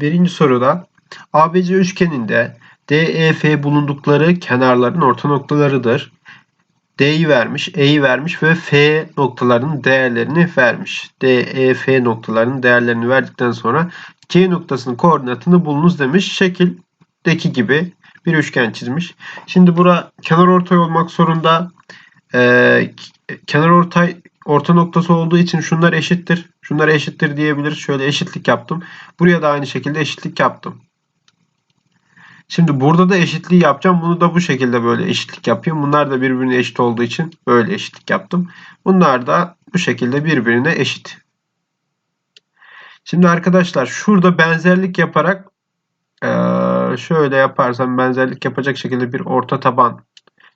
Birinci soruda ABC üçgeninde DEF bulundukları kenarların orta noktalarıdır. D'yi vermiş, E'yi vermiş ve F noktalarının değerlerini vermiş. D, E, F noktalarının değerlerini verdikten sonra C noktasının koordinatını bulunuz demiş. Şekildeki gibi bir üçgen çizmiş. Şimdi bura kenar ortay olmak zorunda. Ee, kenar ortay orta noktası olduğu için şunlar eşittir. Şunlar eşittir diyebiliriz. Şöyle eşitlik yaptım. Buraya da aynı şekilde eşitlik yaptım. Şimdi burada da eşitliği yapacağım. Bunu da bu şekilde böyle eşitlik yapayım. Bunlar da birbirine eşit olduğu için böyle eşitlik yaptım. Bunlar da bu şekilde birbirine eşit. Şimdi arkadaşlar şurada benzerlik yaparak şöyle yaparsam benzerlik yapacak şekilde bir orta taban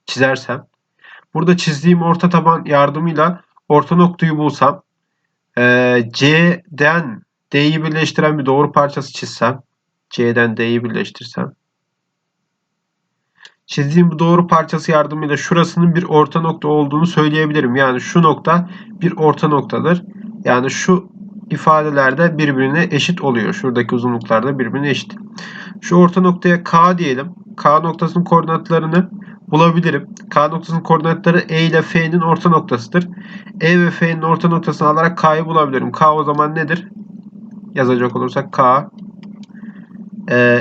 çizersem burada çizdiğim orta taban yardımıyla orta noktayı bulsam C'den D'yi birleştiren bir doğru parçası çizsem C'den D'yi birleştirsem çizdiğim bu doğru parçası yardımıyla şurasının bir orta nokta olduğunu söyleyebilirim. Yani şu nokta bir orta noktadır. Yani şu ifadelerde birbirine eşit oluyor. Şuradaki uzunluklar da birbirine eşit. Şu orta noktaya K diyelim. K noktasının koordinatlarını bulabilirim. K noktasının koordinatları E ile F'nin orta noktasıdır. E ve F'nin orta noktasını alarak K'yı bulabilirim. K o zaman nedir? Yazacak olursak K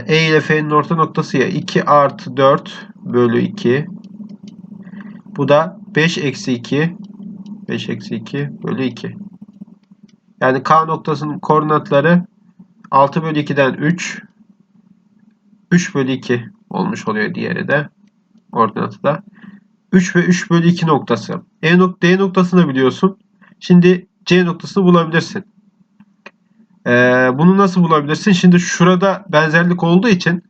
E ile F'nin orta noktası ya 2 artı 4 bölü 2. Bu da 5 eksi 2. 5 eksi 2 bölü 2. Yani K noktasının koordinatları 6 bölü 2'den 3. 3 bölü 2 olmuş oluyor diğeri de. Koordinatı da. 3 ve 3 bölü 2 noktası. E nok D noktasını biliyorsun. Şimdi C noktasını bulabilirsin. Ee, bunu nasıl bulabilirsin? Şimdi şurada benzerlik olduğu için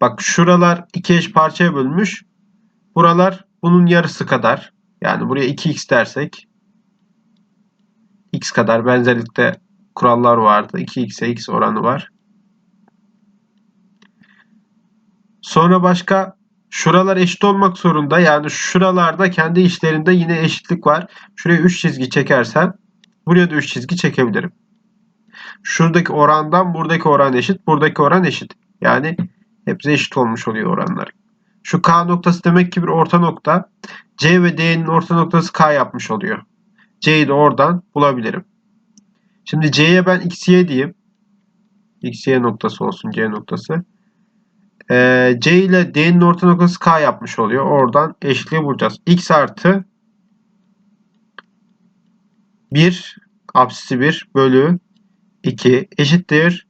bak şuralar iki eş parçaya bölünmüş. Buralar bunun yarısı kadar. Yani buraya 2x dersek x kadar benzerlikte kurallar vardı. 2x'e x oranı var. Sonra başka şuralar eşit olmak zorunda. Yani şuralarda kendi işlerinde yine eşitlik var. Şuraya 3 çizgi çekersem buraya da 3 çizgi çekebilirim. Şuradaki orandan buradaki oran eşit. Buradaki oran eşit. Yani hepsi eşit olmuş oluyor oranlar. Şu K noktası demek ki bir orta nokta. C ve D'nin orta noktası K yapmış oluyor. C'yi de oradan bulabilirim. Şimdi C'ye ben XY diyeyim. XY noktası olsun C noktası. Ee, C ile D'nin orta noktası K yapmış oluyor. Oradan eşitliği bulacağız. X artı 1 apsisi 1 bölü 2 eşittir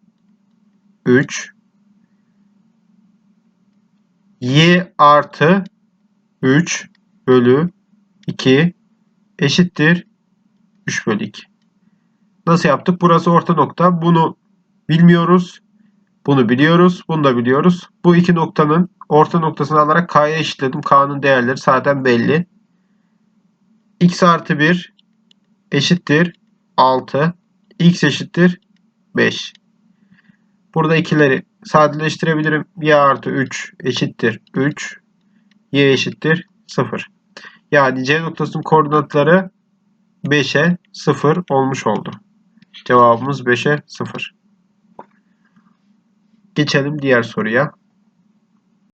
3 y artı 3 bölü 2 eşittir 3 bölü 2. Nasıl yaptık? Burası orta nokta. Bunu bilmiyoruz. Bunu biliyoruz. Bunu da biliyoruz. Bu iki noktanın orta noktasını alarak k'ya eşitledim. K'nın değerleri zaten belli. x artı 1 eşittir 6. x eşittir 5. Burada ikileri sadeleştirebilirim. y artı 3 eşittir 3. y eşittir 0. Yani c noktasının koordinatları 5'e 0 olmuş oldu. Cevabımız 5'e 0. Geçelim diğer soruya.